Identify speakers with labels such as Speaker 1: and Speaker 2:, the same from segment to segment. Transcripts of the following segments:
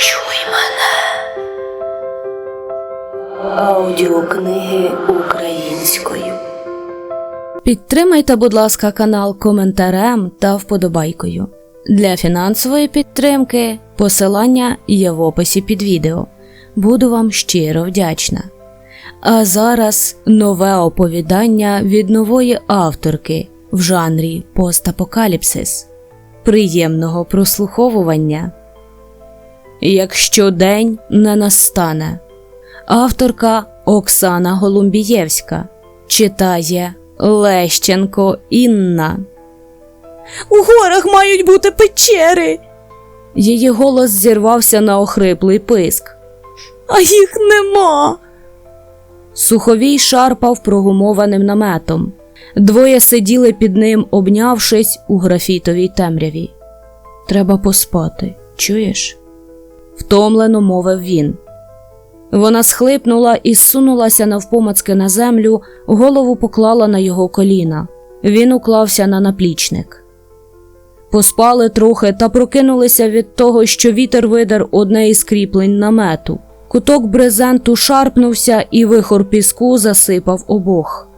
Speaker 1: Почуй мене. Аудіокниги українською.
Speaker 2: Підтримайте, будь ласка, канал коментарем та вподобайкою. Для фінансової підтримки посилання є в описі під відео. Буду вам щиро вдячна. А зараз нове оповідання від нової авторки в жанрі постапокаліпсис. Приємного прослуховування. Якщо день не настане. Авторка Оксана Голумбієвська читає Лещенко Інна. У горах мають бути печери. Її голос зірвався на охриплий писк. А їх нема. Суховій шарпав прогумованим наметом. Двоє сиділи під ним, обнявшись у графітовій темряві. Треба поспати, чуєш? Втомлено мовив він. Вона схлипнула і зсунулася навпомацки на землю, голову поклала на його коліна. Він уклався на наплічник. Поспали трохи та прокинулися від того, що вітер видер одне із кріплень намету. Куток брезенту шарпнувся і вихор піску засипав обох.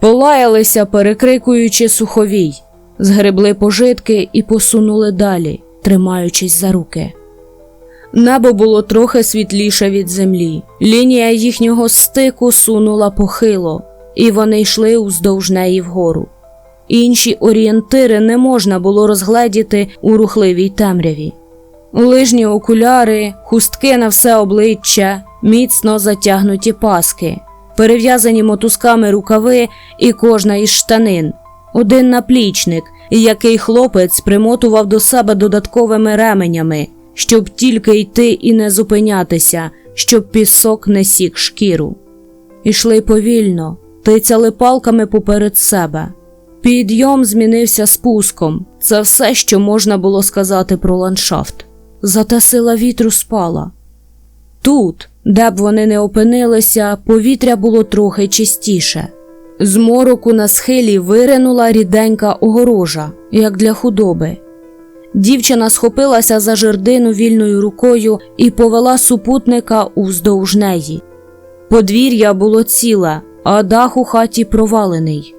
Speaker 2: Полаялися, перекрикуючи суховій, згребли пожитки і посунули далі, тримаючись за руки. Небо було трохи світліше від землі. Лінія їхнього стику сунула похило, і вони йшли уздовж неї вгору. Інші орієнтири не можна було розгледіти у рухливій темряві. Лижні окуляри, хустки на все обличчя, міцно затягнуті паски, перев'язані мотузками рукави і кожна із штанин, один наплічник, який хлопець примотував до себе додатковими ременями щоб тільки йти і не зупинятися, щоб пісок не сік шкіру. Ішли повільно, тицяли палками поперед себе. Підйом змінився спуском це все, що можна було сказати про ландшафт. Зате сила вітру спала. Тут, де б вони не опинилися, повітря було трохи чистіше. З мороку на схилі виринула ріденька огорожа, як для худоби. Дівчина схопилася за жердину вільною рукою і повела супутника уздовж неї. Подвір'я було ціле, а дах у хаті провалений.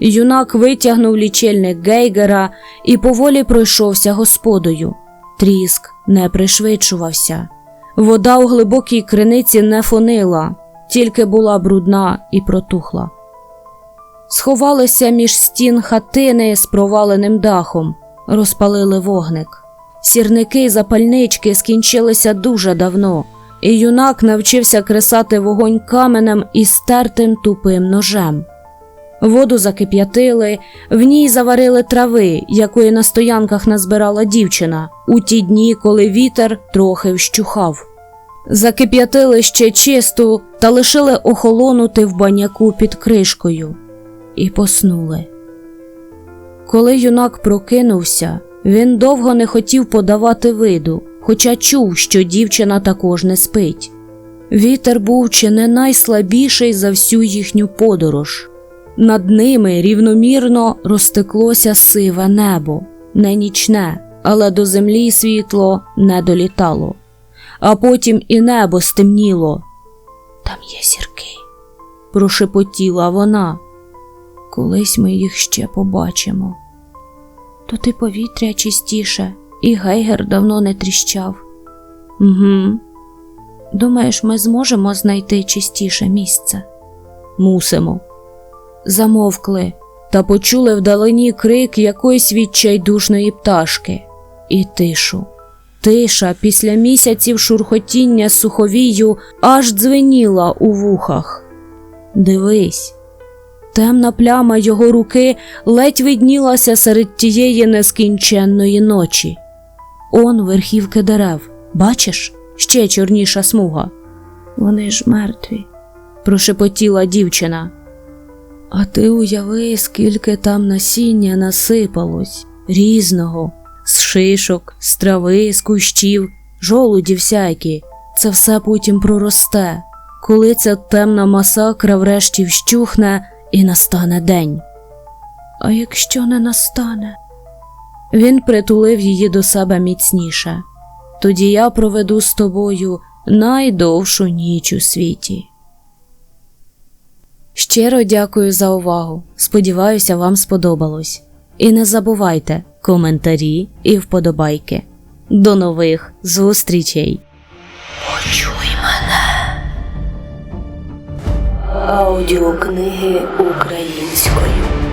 Speaker 2: Юнак витягнув лічильник гейгера і поволі пройшовся господою. Тріск не пришвидшувався. Вода у глибокій криниці не фонила, тільки була брудна і протухла. Сховалися між стін хатини з проваленим дахом розпалили вогник. Сірники й запальнички скінчилися дуже давно, і юнак навчився кресати вогонь каменем і стертим тупим ножем. Воду закип'ятили, в ній заварили трави, якої на стоянках назбирала дівчина, у ті дні, коли вітер трохи вщухав. Закип'ятили ще чисту та лишили охолонути в баняку під кришкою, і поснули. Коли юнак прокинувся, він довго не хотів подавати виду, хоча чув, що дівчина також не спить. Вітер був чи не найслабіший за всю їхню подорож. Над ними рівномірно розтеклося сиве небо, не нічне, але до землі світло не долітало. А потім і небо стемніло. Там є зірки, прошепотіла вона. Колись ми їх ще побачимо. Тут і повітря чистіше, і гейгер давно не тріщав. Угу. Думаєш, ми зможемо знайти чистіше місце? Мусимо. Замовкли та почули вдалині крик якоїсь відчайдушної пташки і тишу. Тиша після місяців шурхотіння суховію аж дзвеніла у вухах. Дивись, Темна пляма його руки ледь виднілася серед тієї нескінченної ночі. Он верхівки дерев. Бачиш, ще чорніша смуга. Вони ж мертві, прошепотіла дівчина. А ти уяви, скільки там насіння насипалось, різного, з шишок, з трави, з кущів, жолуді всякі. Це все потім проросте. Коли ця темна масакра врешті вщухне і настане день. А якщо не настане, він притулив її до себе міцніше. тоді я проведу з тобою найдовшу ніч у світі. Щиро дякую за увагу. Сподіваюся, вам сподобалось. І не забувайте коментарі і вподобайки. До нових зустрічей!
Speaker 1: Аудіокниги українською.